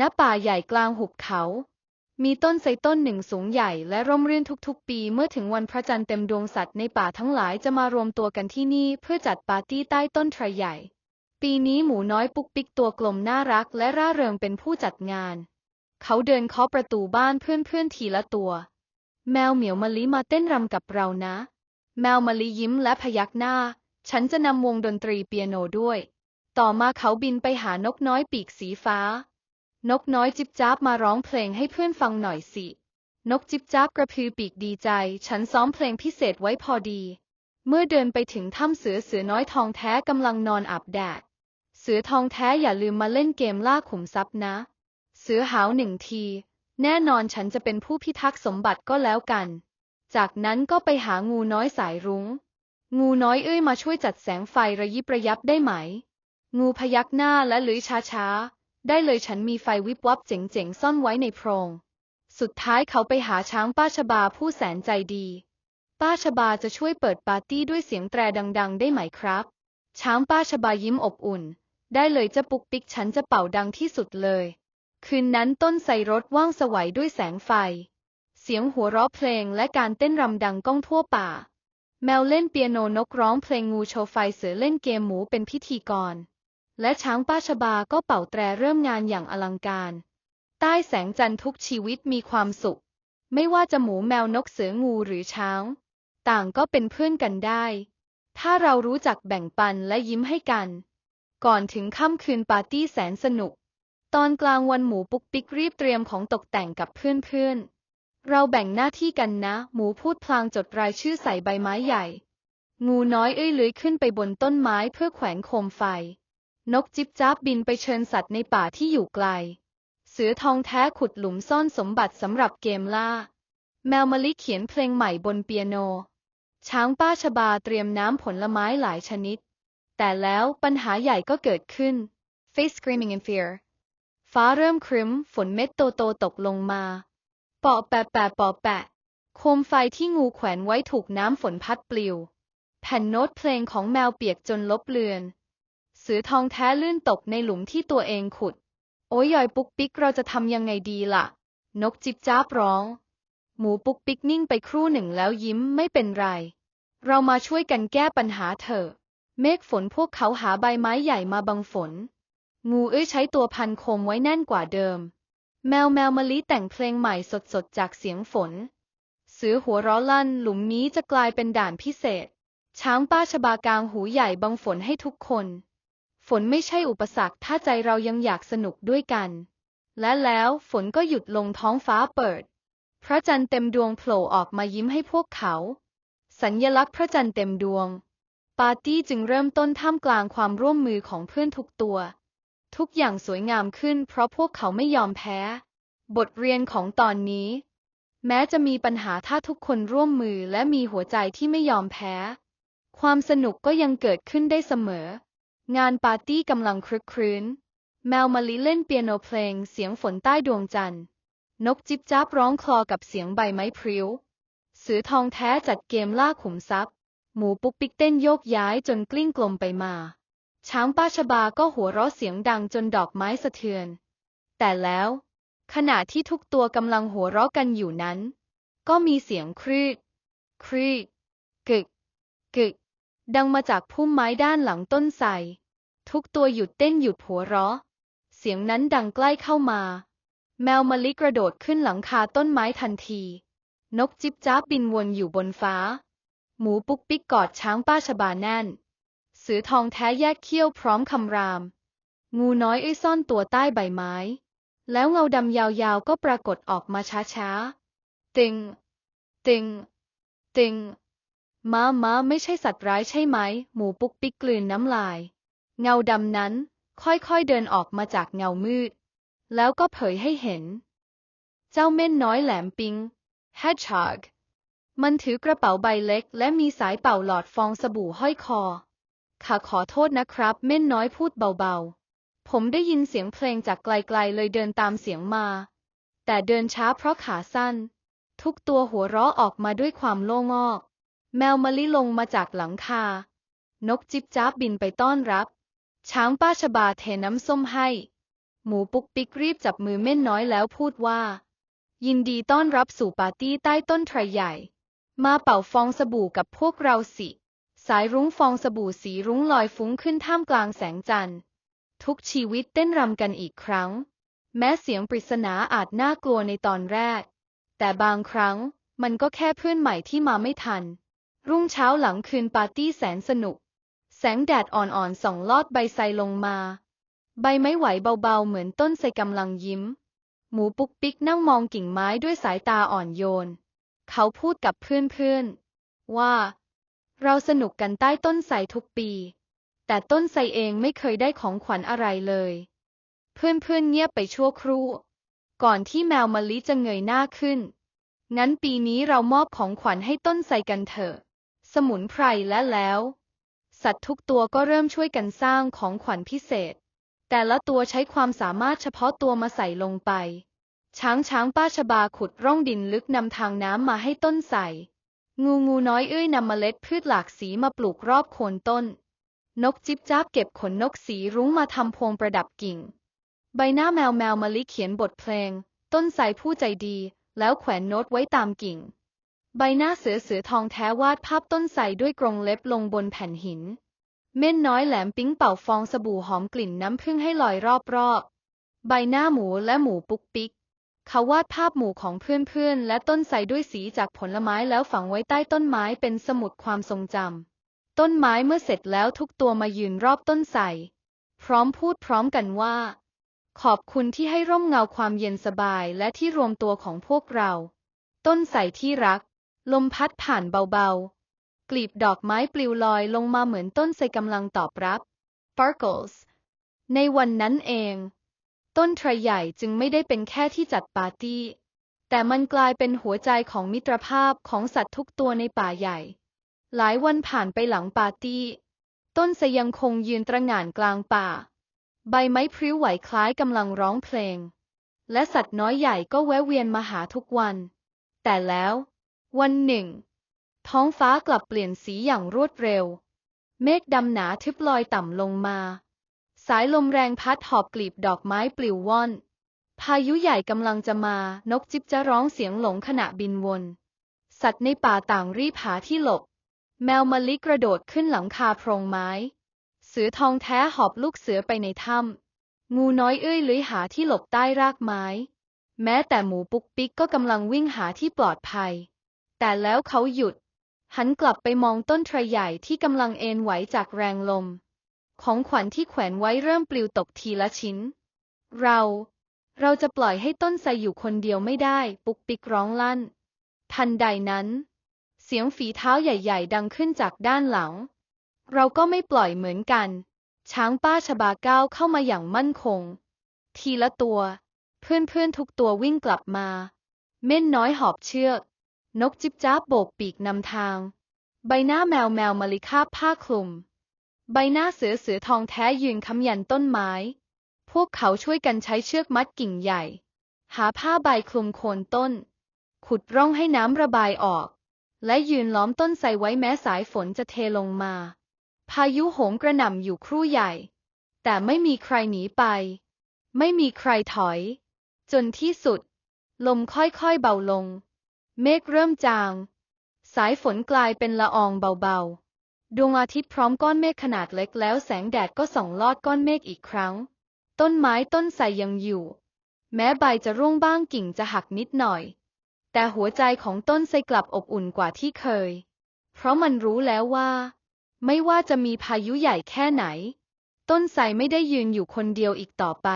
ณป่าใหญ่กลางหุบเขา มีต้นไทรต้นหนึ่งสูงใหญ่และร่มรื่นทุกๆ ปีเมื่อถึงวันพระจันทร์เต็มดวงสัตว์ในป่าทั้งหลายจะมารวมตัวกันที่นี่เพื่อจัดปาร์ตี้ใต้ต้นไทรใหญ่ ปีนี้หมูน้อยปุกปิกตัวกลมน่ารักและร่าเริงเป็นผู้จัดงาน เขาเดินเคาะประตูบ้านเพื่อนๆทีละตัว แมวเหมียวมะลิมาเต้นรำกับเรานะ แมวมะลิยิ้มและพยักหน้า ฉันจะนำวงดนตรีเปียโนด้วย ต่อมาเขาบินไปหานกน้อยปีกสีฟ้า นกน้อยจิบจ้าบมาร้องเพลงให้เพื่อนฟังหน่อยสิ นกจิบจ้าบกระพือปีกดีใจ ฉันซ้อมเพลงพิเศษไว้พอดี เมื่อเดินไปถึงถ้ำเสือเสือน้อยทองแท้กำลังนอนอาบแดด เสือทองแท้อย่าลืมมาเล่นเกมล่าขุมทรัพย์นะ เสือหาวหนึ่งที แน่นอนฉันจะเป็นผู้พิทักษ์สมบัติก็แล้วกัน จากนั้นก็ไปหางูน้อยสายรุง้ง งูน้อยเอ้ยมาช่วยจัดแสงไฟระยิบระยับได้ไหม งูพยักหน้าและหรือช้าๆ ได้เลยฉันมีไฟวิบวับเจ๋งๆ ซ่อนไว้ในโพรง สุดท้ายเขาไปหาช้างป้าชบาผู้แสนใจดี ป้าชบาจะช่วยเปิดปาร์ตี้ด้วยเสียงแตรดัง ๆ ได้ไหมครับ ช้างป้าชบายิ้มอบอุ่น ได้เลยจะปุกปิกฉันจะเป่าดังที่สุดเลย คืนนั้นต้นไทรรถว่างสวัยด้วยแสงไฟ เสียงหัวเราะเพลงและการเต้นรำดังก้องทั่วป่า แมวเล่นเปียโนนกร้องเพลงงูโชว์ไฟเสือเล่นเกมหมูเป็นพิธีกร และช้างป้าชบาก็เป่าแตรเริ่มงานอย่างอลังการ ใต้แสงจันทร์ทุกชีวิตมีความสุข ไม่ว่าจะหมูแมวนกเสืองูหรือช้าง ต่างก็เป็นเพื่อนกันได้ ถ้าเรารู้จักแบ่งปันและยิ้มให้กัน ก่อนถึงค่ำคืนปาร์ตี้แสนสนุก ตอนกลางวันหมูปุกปิกรีบเตรียมของตกแต่งกับเพื่อนๆ เราแบ่งหน้าที่กันนะ หมูพูดพลางจดรายชื่อใส่ใบไม้ใหญ่ งูน้อยเอ้ยเลื้อยขึ้นไปบนต้นไม้เพื่อแขวนโคมไฟ นกจิบจ้าบบินไปเชิญสัตว์ในป่าที่อยู่ไกล เสือทองแท้ขุดหลุมซ่อนสมบัติสำหรับเกมล่า แมวมะลิเขียนเพลงใหม่บนเปียโน ช้างป้าชบาเตรียมน้ำผลไม้หลายชนิด แต่แล้วปัญหาใหญ่ก็เกิดขึ้น Face screaming in fear ฟ้าเริ่มครึ้ม ฝนเม็ดโตๆตกลงมาปอแปะแปะปอแปะ โคมไฟที่งูแขวนไว้ถูกน้ำฝนพัดปลิว แผ่นโน้ตเพลงของแมวเปียกจนลบเลือน สือทองแท้ลื่นตกในหลุมที่ตัวเองขุด โอ้ยยอยปุกปิกเราจะทำยังไงดีล่ะ นกจิบจ้าบร้อง หมูปุกปิกนิ่งไปครู่หนึ่งแล้วยิ้มไม่เป็นไร เรามาช่วยกันแก้ปัญหาเถอะ เมฆฝนพวกเขาหาใบไม้ใหญ่มาบังฝน งูเอ้ยใช้ตัวพันโคมไว้แน่นกว่าเดิม แมวแมวมะลิแต่งเพลงใหม่สดๆจากเสียงฝน เสือหัวเร้อลั่นหลุมนี้จะกลายเป็นด่านพิเศษ ช้างป้าชบากางหูใหญ่บังฝนให้ทุกคน ฝนไม่ใช่อุปสรรคถ้าใจเรายังอยากสนุกด้วยกัน และแล้วฝนก็หยุดลงท้องฟ้าเปิด พระจันทร์เต็มดวงโผล่ออกมายิ้มให้พวกเขา สัญญลักษณ์พระจันทร์เต็มดวง ปาร์ตี้จึงเริ่มต้นท่ามกลางความร่วมมือของเพื่อนทุกตัว ทุกอย่างสวยงามขึ้นเพราะพวกเขาไม่ยอมแพ้ บทเรียนของตอนนี้ แม้จะมีปัญหาถ้าทุกคนร่วมมือและมีหัวใจที่ไม่ยอมแพ้ ความสนุกก็ยังเกิดขึ้นได้เสมอ งานปาร์ตี้กำลังครึกครื้น แมวมะลิเล่นเปียโนเพลงเสียงฝนใต้ดวงจันทร์ นกจิบจ้าบร้องคลอกับเสียงใบไม้พริ้ว เสือทองแท้จัดเกมล่าขุมทรัพย์ หมูปุ๊กปิ๊กเต้นโยกย้ายจนกลิ้งกลมไปมา ช้างป้าชบาก็หัวเราะเสียงดังจนดอกไม้สะเทือน แต่แล้ว ขณะที่ทุกตัวกำลังหัวเราะกันอยู่นั้น ก็มีเสียงครีดครีดกึก กึก ดังมาจากพุ่มไม้ด้านหลังต้นไทรทุกตัวหยุดเต้นหยุดหัวเราะ เสียงนั้นดังใกล้เข้ามา แมวมะลิกระโดดขึ้นหลังคาต้นไม้ทันที นกจิบจ้าบบินวนอยู่บนฟ้า หมูปุ๊กปิ๊กกอดช้างป้าชบาแน่น เสือทองแท้แยกเขี้ยวพร้อมคำราม งูน้อยเอ้ยซ่อนตัวใต้ใบไม้ แล้วเงาดำยาวๆก็ปรากฏออกมาช้าๆ ติง ติง ติง ม้าม้าไม่ใช่สัตว์ร้ายใช่ไหม หมูปุ๊กปิ๊กกลืนน้ำลาย เงาดำนั้น ค่อยๆเดินออกมาจากเงามืด แล้วก็เผยให้เห็น เจ้าเม่นน้อยแหลมปิง hedgehog มันถือกระเป๋าใบเล็ก และมีสายเป่าหลอดฟองสบู่ห้อยคอ ข้าขอโทษนะครับ เม่นน้อยพูดเบาๆ ผมได้ยินเสียงเพลงจากไกลๆเลยเดินตามเสียงมา แต่เดินช้าเพราะขาสั้น ทุกตัวหัวเราะออกมาด้วยความโล่งอก แมวมะลิลงมาจากหลังคา นกจิบจ้าบบินไปต้อนรับ ช้างป้าชบาเทน้ำส้มให้หหมูปุกปิกรีบจับมือเม่นน้อยแล้วพูดว่า ยินดีต้อนรับสู่ปาร์ตี้ใต้ต้นไทรใหญ่ มาเป่าฟองสบู่กับพวกเราสิ สายรุ้งฟองสบู่สีรุ้งลอยฟุ้งขึ้นท่ามกลางแสงจันทร์ทุกชีวิตเต้นรำกันอีกครั้ง แม้เสียงปริศนาอาจน่ากลัวในตอนแรก แต่บางครั้งมันก็แค่เพื่อนใหม่ที่มาไม่ทัน รุ่งเช้าหลังคืนปาร์ตี้แสนสนุก แสงแดดอ่อนๆส่องลอดใบไทรลงมา ใบไม้ไหวเบาๆเหมือนต้นไทรกำลังยิ้ม หมูปุกปิกนั่งมองกิ่งไม้ด้วยสายตาอ่อนโยน เขาพูดกับเพื่อนๆ ว่า เราสนุกกันใต้ต้นไทรทุกปี แต่ต้นไทรเองไม่เคยได้ของขวัญอะไรเลย เพื่อนๆเงียบไปชั่วครู่ ก่อนที่แมวมะลิจะเงยหน้าขึ้นงั้นปีนี้เรามอบของขวัญให้ต้นไทรกันเถอะ สมุนไพรและแล้ว สัตว์ทุกตัวก็เริ่มช่วยกันสร้างของขวัญพิเศษ แต่ละตัวใช้ความสามารถเฉพาะตัวมาใส่ลงไป ช้างช้างป้าชบาขุดร่องดินลึกนำทางน้ำมาให้ต้นใส่ งูงูน้อยเอ้ยนำเมล็ดพืชหลากสีมาปลูกรอบโคนต้น นกจิบจ้าบเก็บขนนกสีรุ้งมาทำพวงประดับกิ่ง ใบหน้าแมวแมวมะลิเขียนบทเพลง ต้นไทรผู้ใจดี แล้วแขวนโน้ตไว้ตามกิ่ง ใบหน้าเสือเสือทองแท้วาดภาพต้นไทรด้วยกรงเล็บลงบนแผ่นหิน เม่นน้อยแหลมปิ๊งเป่าฟองสบู่หอมกลิ่นน้ำผึ้งให้ลอยรอบๆ ใบหน้าหมูและหมูปุกปิก เขาวาดภาพหมู่ของเพื่อนๆ และต้นไทรด้วยสีจากผลไม้แล้วฝังไว้ใต้ต้นไม้เป็นสมุดความทรงจำ ต้นไม้เมื่อเสร็จแล้วทุกตัวมายืนรอบต้นไทรพร้อมพูดพร้อมกันว่า ขอบคุณที่ให้ร่มเงาความเย็นสบายและที่รวมตัวของพวกเรา ต้นไทรที่รัก ลมพัดผ่านเบาๆ กลีบดอกไม้ปลิวลอยลงมาเหมือนต้นไทรกำลังตอบรับ Sparkles ในวันนั้นเอง ต้นไทรใหญ่จึงไม่ได้เป็นแค่ที่จัดปาร์ตี้ แต่มันกลายเป็นหัวใจของมิตรภาพของสัตว์ทุกตัวในป่าใหญ่ หลายวันผ่านไปหลังปาร์ตี้ ต้นไทรยังคงยืนตระหง่านกลางป่า ใบไม้พริ้วไหวคล้ายกำลังร้องเพลง และสัตว์น้อยใหญ่ก็แวะเวียนมาหาทุกวัน แต่แล้ว วันหนึ่ง ท้องฟ้ากลับเปลี่ยนสีอย่างรวดเร็ว เมฆดำหนาทึบลอยต่ำลงมา สายลมแรงพัดหอบกลีบดอกไม้ปลิวว่อน พายุใหญ่กำลังจะมา นกจิบจะร้องเสียงหลงขณะบินวน สัตว์ในป่าต่างรีบหาที่หลบ แมวมะลิกระโดดขึ้นหลังคาโพรงไม้ เสือทองแท้หอบลูกเสือไปในถ้ำ งูน้อยเอ้ยเลื้อยหาที่หลบใต้รากไม้ แม้แต่หมูปุกปิกก็กำลังวิ่งหาที่ปลอดภัย แต่แล้วเขาหยุด หันกลับไปมองต้นไทรใหญ่ที่กำลังเอ็นไหวจากแรงลม ของขวัญที่แขวนไว้เริ่มปลิวตกทีละชิ้น เรา เราจะปล่อยให้ต้นไทรอยู่คนเดียวไม่ได้ ปุกปิกร้องลั่น ทันใดนั้น เสียงฝีเท้าใหญ่ๆ ดังขึ้นจากด้านหลัง เราก็ไม่ปล่อยเหมือนกัน ช้างป้าชบาก้าวเข้ามาอย่างมั่นคง ทีละตัว เพื่อนๆทุกตัววิ่งกลับมา เม่นน้อยหอบเชือก นกจิบจ้าบโบกปีกนำทาง ใบหน้าแมวแมวมลิคาบผ้าคลุม ใบหน้าเสือเสือทองแท้ยืนค้ำยันต้นไม้ พวกเขาช่วยกันใช้เชือกมัดกิ่งใหญ่ หาผ้าใบคลุมโคนต้น ขุดร่องให้น้ำระบายออก และยืนล้อมต้นไทรไว้แม้สายฝนจะเทลงมา พายุโหมกระหน่ำอยู่ครู่ใหญ่ แต่ไม่มีใครหนีไป ไม่มีใครถอย จนที่สุด ลมค่อยๆเบาลง เมฆเริ่มจาง สายฝนกลายเป็นละอองเบาๆ ดวงอาทิตย์พร้อมก้อนเมฆขนาดเล็กแล้วแสงแดดก็ส่องลอดก้อนเมฆอีกครั้ง ต้นไม้ต้นไทรยังอยู่ แม้ใบจะร่วงบ้างกิ่งจะหักนิดหน่อย แต่หัวใจของต้นไทรกลับอบอุ่นกว่าที่เคย เพราะมันรู้แล้วว่า ไม่ว่าจะมีพายุใหญ่แค่ไหน ต้นไทรไม่ได้ยืนอยู่คนเดียวอีกต่อไป